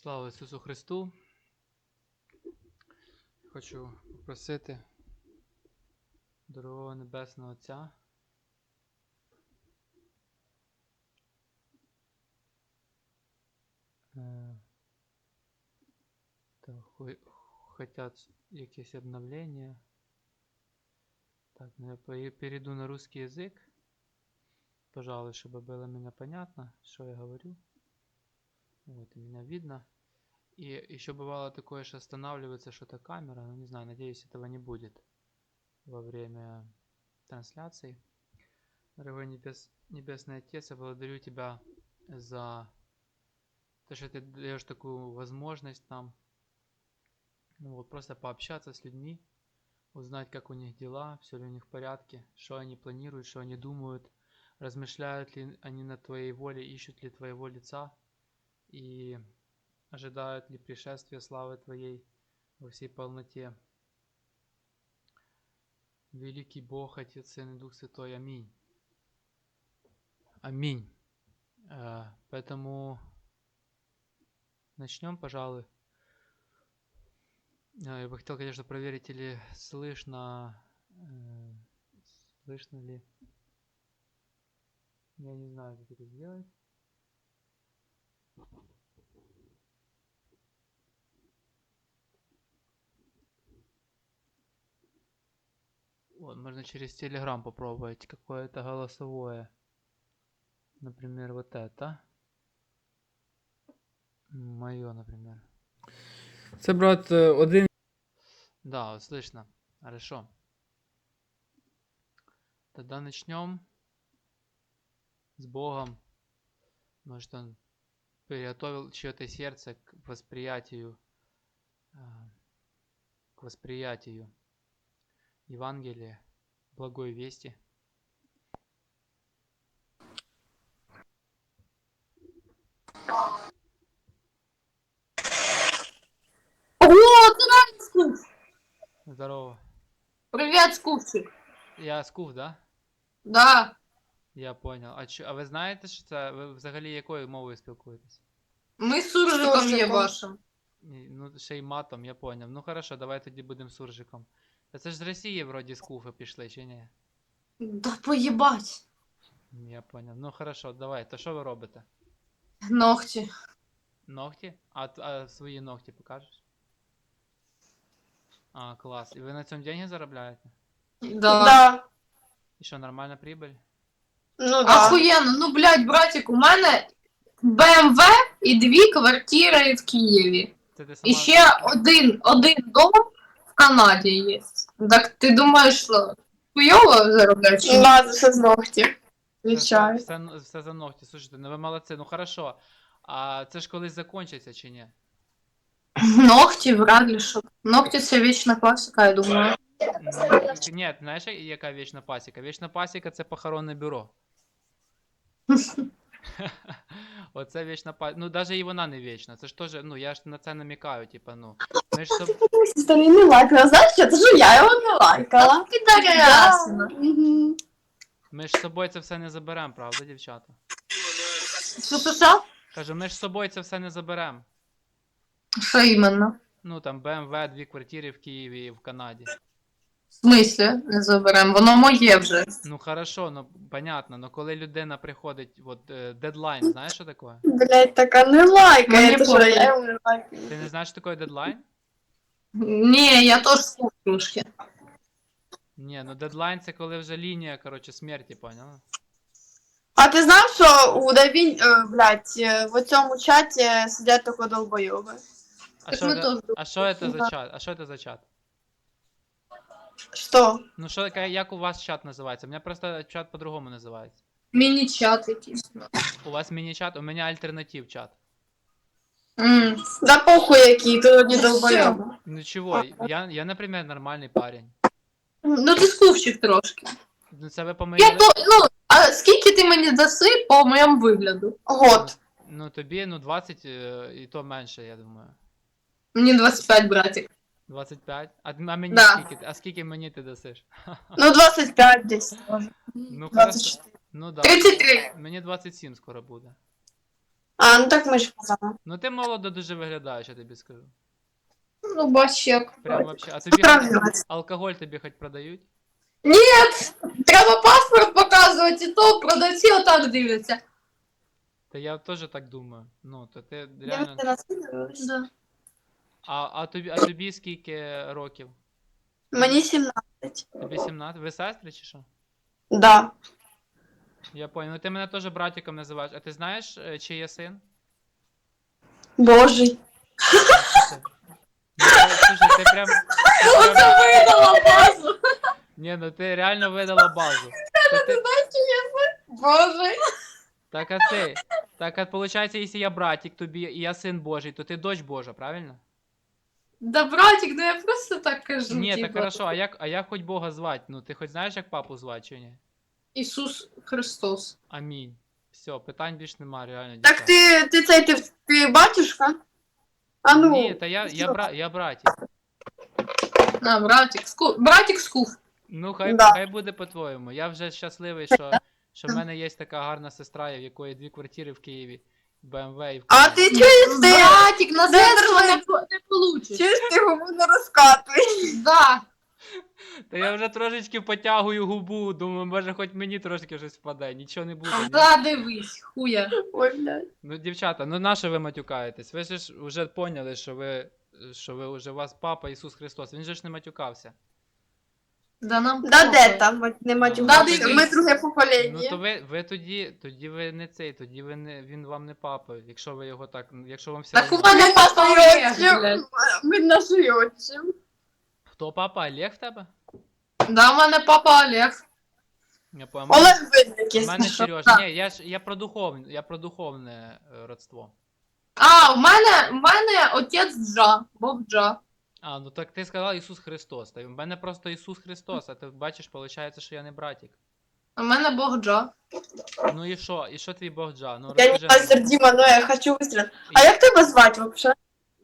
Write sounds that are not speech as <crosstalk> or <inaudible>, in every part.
Слава Ісусу Христу. Хочу попросити дорогого Небесного Отця. е, та хо- хотят якесь обновление. Так, ну я пое- перейду на русский язык. Пожалуй, чтобы было меня понятно, что я говорю. Вот, меня видно. И еще бывало такое, что останавливается что-то камера, но не знаю, надеюсь, этого не будет во время трансляции. Дорогой небес, Небесный Отец, я благодарю Тебя за то, что Ты даешь такую возможность нам ну, вот, просто пообщаться с людьми, узнать, как у них дела, все ли у них в порядке, что они планируют, что они думают, размышляют ли они над Твоей волей, ищут ли Твоего лица и ожидают ли пришествия славы Твоей во всей полноте. Великий Бог, Отец, Сын и Дух Святой. Аминь. Аминь. Э, Поэтому начнем, пожалуй. Э, Я бы хотел, конечно, проверить, или слышно, э, слышно ли. Я не знаю, как это сделать. Вот, можно через Telegram попробовать какое-то голосовое. Например, вот это. Мое, например. Це, брат, е, один Да, вот слышно. Хорошо. Тогда начнем с Богом. Может, Он приготовил чье-то сердце к восприятию, а, к восприятию Евангелия, благой вести. О, нравится Скуф. Здорово. Привет, Скуфчик. Я Скуф, да? Да. Я понял. А, чо, а ви знаєте, що це? Ви взагалі якою мовою спілкуєтесь? Мы с суржиком ебашим. Ні, Ну, ще й матом, я поняв. Ну хорошо, давай тоді будемо суржиком. Та це ж з Росії вроді скуфи пішли, чи ні? Да поебать. Я поняв. Ну хорошо, давай. То що ви робите? Ногти. Ногті? А, а свої ногті покажеш? А, клас. І ви на цьому деньги заробляєте? Да. Да. І що, нормальна прибыль? Ну да. Охуєнно. Ну, блядь, братик, у мене БМВ і дві квартири в Києві. Це ти сама. І ще один, один дом в Канаді є. Так ти думаєш, що хуйово заробляєш? чи? Да, це все з ногті. Це все, все, все за ногті. Слушайте, ну ви молодці, ну хорошо. А це ж колись закінчиться чи ні? Ногті вряд ли що. Ногті це вічна класика, я думаю. Ну, Ні, знаєш, яка вічна пасіка? Вічна пасіка це похоронне бюро. <laughs> Оце вічна пасіка. Ну, навіть і вона не вічна. Це ж теж, ну я ж на це намікаю, типа, ну. Ми ж соб... Старий не лайкала. Знаєш що? Це ж я його не лайкала. Підарясина. Ми ж з собою це все не заберемо, правда, дівчата? Що що що? Кажу, ми ж з собою це все не заберемо. Що іменно? Ну там BMW, дві квартири в Києві і в Канаді. В смислі не заберемо? Воно моє вже. Ну хорошо, ну понятно, но коли людина приходить, от е, дедлайн, знаєш що таке? Блять, така не лайкає. Мені Це що, похуй. я не лайкаю. Ти не знаєш, що таке дедлайн? Ні, я теж слух трошки. Ні, ну дедлайн це коли вже лінія, коротше, смерті, поняла? А ти знав, що у Давінь, е, блядь, е, в цьому чаті сидять тако долбойоби? А Так що, ми це- теж а що це за чат? А що це за чат? Що? Ну що таке, як у вас чат називається? У мене просто чат по-другому називається. Міні-чат якийсь. У вас міні-чат, у мене альтернатив чат. М. Да похуй який, ти одні Ну, долбойоби. Ну чого, я, я, наприклад, нормальний парень. Ну ти скуфчик трошки. Ну це ви. Я то, ну, а скільки ти мені даси по моєму вигляду? Год. Ну тобі, ну 20 е, і то менше, я думаю. Мені 25, братик. 25? А, а мені Да. скільки? А скільки мені ти дасиш? <laughs> Ну 25 десь. може. Ну, хорошо. 24. Ну да. 33. Мені 27 скоро буде. А, ну так ми ж казали. Ну ти молодо дуже виглядаєш, я тобі скажу. Ну, бач як. Прям вообще. А тобі Справедливість. алкоголь тобі хоч продають? Треба паспорт показувати, і то продавці отак дивляться. Та я теж так думаю. Ну, то ти Я реально. Да. А, а, тобі, а тобі скільки років? Мені 17. Тобі 17? Ви сестри чи що? Да. Я понял. Ну ти мене теж братиком називаєш. А ти знаєш, е, чи є син? Божий. Ну, Слушай, ти прям. ти прям- видала базу. Ні, ну ти реально видала базу. То ти- Боже. Так а ти. Так, а виходить, якщо я братик тобі і я син Божий, то ти дочь Божа, правильно? Да, братик, ну я просто так кажу. Ні, типа, так хорошо, а як, а як хоч Бога звати? Ну ти хоч знаєш, як папу звати чи ні? Ісус Христос. Амінь. Все, питань більш нема, реально. Так дівчата. ти, ти цей, ти, ти батюшка? А ну. Ні, та я, я, бра... я братик. На, братик, ску... братик скуф. Ну, хай, Да. хай буде по-твоєму. Я вже щасливий, що, що в мене є така гарна сестра, в якої дві квартири в Києві, І А ти чуєш ти? Братик, на зеркало не, по- не получиш. Чуєш ти не? Да. Та я вже трошечки потягую губу, думаю, може хоч мені трошки щось впаде, нічого не буде. ні? Да, дивись, хуя. Ой, блядь. Ну, дівчата, ну на що ви матюкаєтесь? Ви ж вже поняли, що ви, що ви вже у вас папа Ісус Христос. Він же ж не матюкався. Да нам Да похуй. де там, мать- не Да, матюкався. дивись. Ми друге Ну покоління. то ви, ви тоді, тоді ви не цей, тоді ви не, він вам не папа, якщо ви його так, якщо вам все Так у одно. мене папа Олег, Отчим, блядь. Ми наші отчим. Хто папа? Олег в тебе? Да, у мене папа Олег. Я мене- Олег видно У мене? Сереж, ні, я ж я про духовне, я про духовне е, родство. А, у мене, у мене отець Джа, Бог Джа. А, ну так ти сказав Ісус Христос. Та в мене просто Ісус Христос, а ти бачиш, виходить, що я не братик. У мене Бог Джа. Ну і що? І що твій Бог Джа? Ну Я не розкажи мастер. Діма, но я хочу вистріляти. А як тебе звати взагалі?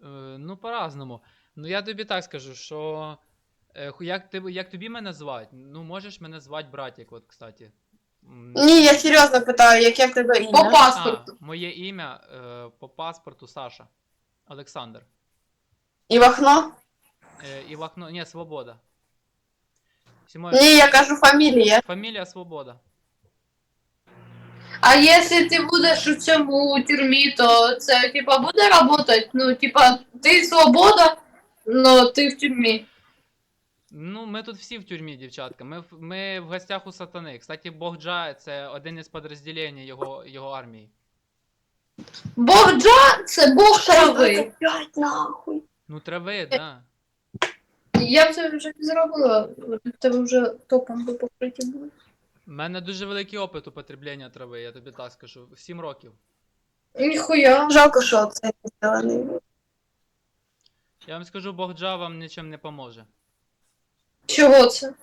Е, Ну, по-разному. Ну я тобі так скажу, що. е, ху- Як, ти, як тобі мене звати? Ну, можеш мене звати братик, от, кстати. М, Ні, я серйозно питаю, як як тебе По ім'я? А, паспорту. моє ім'я е, по паспорту Саша. Олександр. І вахно? Е, і вахно. Ні, Свобода. Всі мої- Ні, я кажу фамілія. Фамілія Свобода. А якщо ти будеш у цьому тюрмі, то це типа буде працювати? Ну, типа, ти свобода, но ти в тюрмі. Ну, ми тут всі в тюрмі, дівчатка. Ми, в- ми в гостях у сатани. Кстати, Бог Джа це один із підрозділень його, його армії. Бог Джа це Бог трави. Нахуй. Ну, трави, да. Я б це вже не зробила, в тебе вже топом би покриті були. У мене дуже великий опит употреблення трави, я тобі так скажу. Сім років. Ніхуя. Жалко, що це не зелений. Я вам скажу, Бог Джа вам нічим не поможе. Чого це?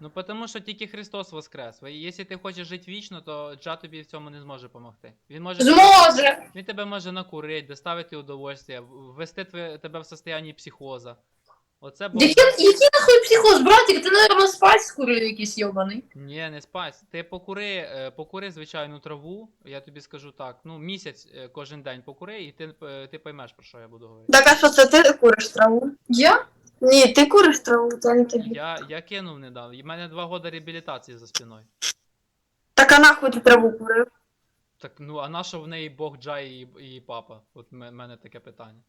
Ну, тому що тільки Христос воскрес. Ви- Якщо ти хочеш жити вічно, то Джа тобі в цьому не зможе допомогти. Він може Зможе! він тебе може накурити, доставити удовольствие, ввести тве- тебе в состоянні психоза. Оце Бог. Який, який нахуй психоз, братик? Ти, наверное, спать скурив якийсь йобаний. Ні, не спать. Ти покури, е, покури звичайну траву, я тобі скажу так. Ну, місяць е, кожен день покури, і ти, е, ти поймеш, про що я буду говорити. Так, а що це ти куриш траву? Я? Ні, ти куриш траву, це не тобі. Я, я кинув недавно. У мене два роки реабілітації за спиною. Так а нахуй ти траву курив? Так, ну а на що в неї Бог Джа і, і папа? От в мене таке питання.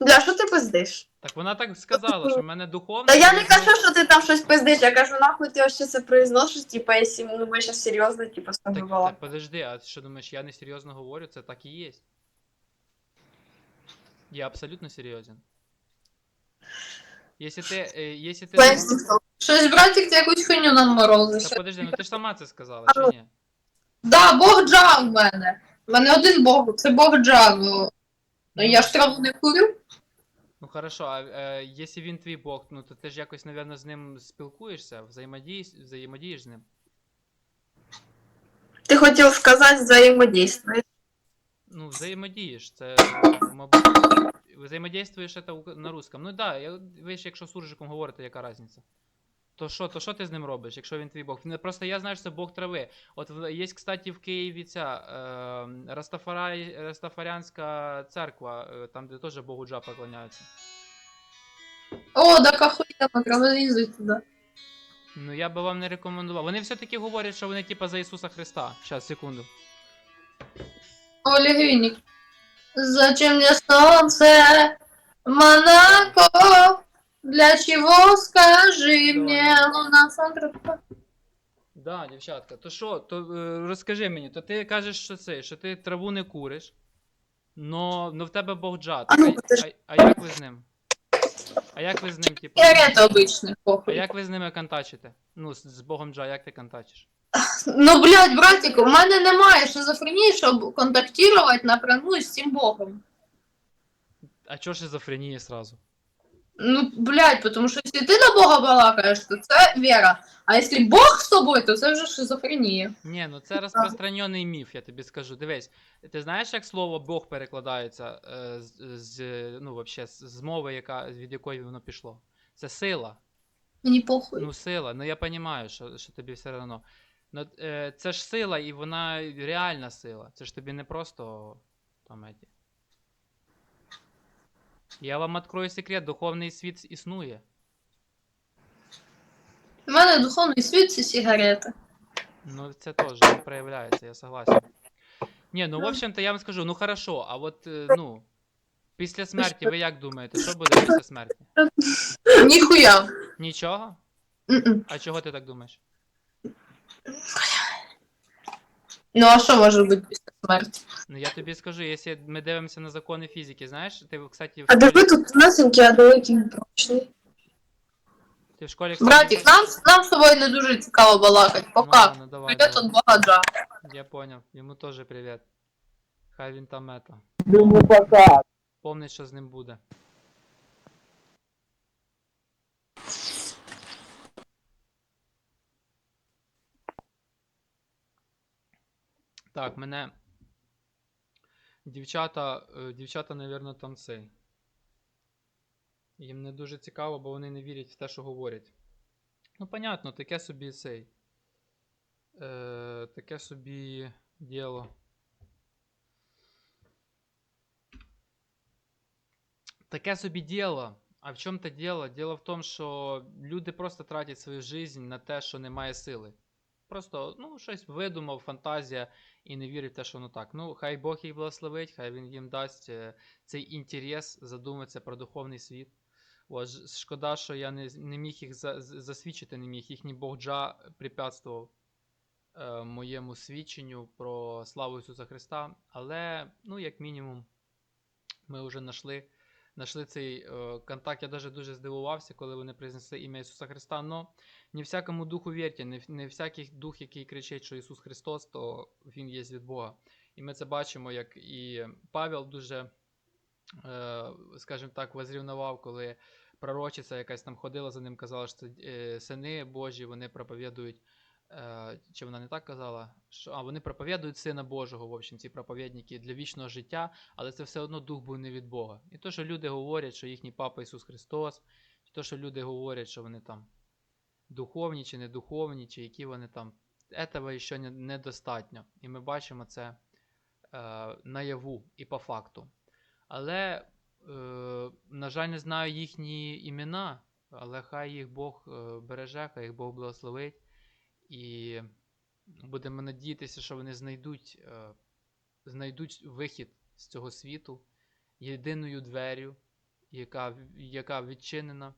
Бля, що ти пиздиш? Так вона так сказала, що в мене духовно. Та я не кажу, що ти там щось пиздиш, я кажу, нахуй ти вообще це произносиш, типа, якщо ну, ми зараз серйозно, типа, з Так, тобою так, була. подожди, а ти що думаєш, я не серйозно говорю? Це так і є. Я абсолютно серйозен. Якщо ти. е, Якщо ти. Щось, братик, ти якусь хуйню нам морозиш. Та подожди, ну ти ж сама це сказала, чи ні? Да, Бог Джа в мене. У мене один Бог, це Бог Джа. Ну, ну я ж траву не курю. Ну хорошо, а е, якщо він твій Бог, ну то ти ж якось, напевно, з ним спілкуєшся, взаємодієш, взаємодієш з ним. Ти хотів сказати взаємодействує. Ну, взаємодієш, це, мабуть, взаємодействуєш це на русском. Ну да, я, ви ж якщо суржиком говорите, яка різниця? То що, то що ти з ним робиш, якщо він твій Бог? Просто я знаю, що це Бог трави. От є, кстати, в Києві ця е, Растафарай, Растафарянська церква, е, там, де теж Богу Джа поклоняються. О, так охуєнно, треба з'їздити туди. Ну я би вам не рекомендував. Вони все-таки говорять, що вони типа за Ісуса Христа. Щас, секунду. Оля Гвинник. Зачем мне солнце, Монако? Для чего, скажи мне, луна смотрит. Да, дівчатка, то що, то е, розкажи мені, то ти кажеш, що це, що ти траву не куриш, но, но в тебе Бог джат. А ну, а, подожди. а, а як ви з ним? А як ви з ним, типу? Сигареты обычные, А похуй. як ви з ними контачите? Ну, з, з Богом Джа, як ти контачиш? Ну, блядь, братик, у мене немає шизофренії, щоб контактувати напряму з цим Богом. А чого шизофренія сразу? Ну, блядь, потому що якщо ти до Бога балакаєш, то це віра. А якщо Бог з тобою, то це вже шизофренія. Ні, ну це розпространений міф, я тобі скажу. Дивись, ти знаєш, як слово Бог перекладається е, з, з, ну, вообще, з, з мови, яка, від якої воно пішло? Це сила. Мені похуй. Ну, сила. Ну я розумію, що, що тобі все одно. Ну, е, це ж сила, і вона реальна сила. Це ж тобі не просто там еті. Я вам відкрою секрет, духовний світ існує. У мене духовний світ це сигарети. Ну, це теж не проявляється, я согласен. Ні, ну в общем-то я вам скажу, ну хорошо, а от, е, ну, після смерті ви як думаєте, що буде після смерті? Ніхуя. Нічого? М-м. А чого ти так думаєш? Ну а що може бути після смерті? Ну я тобі скажу, якщо ми дивимося на закони фізики, знаєш, ти, кстати, в А школі, диви тут тонесенький, а великий прочний. ти в школі, кстати, Братик, нам, нам з тобою не дуже цікаво балакати. Ну, Пока. ладно, давай, Привіт давай. от багаджа. Я понял. Йому теж привіт. Хай він там ето. Йому пока. Помнить, що з ним буде. Так, мене. Дівчата, е, дівчата, напевно, там цей. Їм не дуже цікаво, бо вони не вірять в те, що говорять. Ну, понятно, таке собі цей. Е, таке собі діло. Таке собі діло. А в чому то діло? Діло в тому, що люди просто тратять свою життя на те, що немає сили. Просто, ну, щось видумав, фантазія, і не вірить в те, що воно так. Ну, хай Бог їх благословить, хай він їм дасть е, цей інтерес задуматися про духовний світ. От, шкода, що я не, не міг їх за, засвідчити, не міг. Їхній Бог Джа препятствував е, моєму свідченню про славу Ісуса Христа. Але, ну, як мінімум, ми вже знайшли, знайшли цей е, контакт. Я навіть дуже здивувався, коли вони произнесли ім'я Ісуса Христа. Но не всякому духу вірте, не, не всякий дух, який кричить, що Ісус Христос, то Він є від Бога. І ми це бачимо, як і Павел дуже, е, скажімо так, возрівнував, коли пророчиця якась там ходила за ним, казала, що це сини Божі, вони проповідують. Е, чи вона не так казала? Що, а вони проповідують Сина Божого, в общем, ці проповідники для вічного життя, але це все одно дух був не від Бога. І то, що люди говорять, що їхній папа Ісус Христос, і то, що люди говорять, що вони там духовні чи не духовні, чи які вони там, этого ще недостатньо. І ми бачимо це е, наяву і по факту. Але, е, на жаль, не знаю їхні імена, але хай їх Бог е, береже, хай їх Бог благословить. І будемо надіятися, що вони знайдуть, е, знайдуть вихід з цього світу єдиною дверю, яка, яка відчинена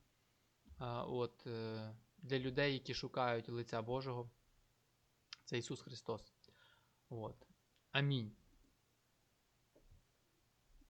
от, е, для людей, які шукають лиця Божого. Це Ісус Христос. От. Амінь.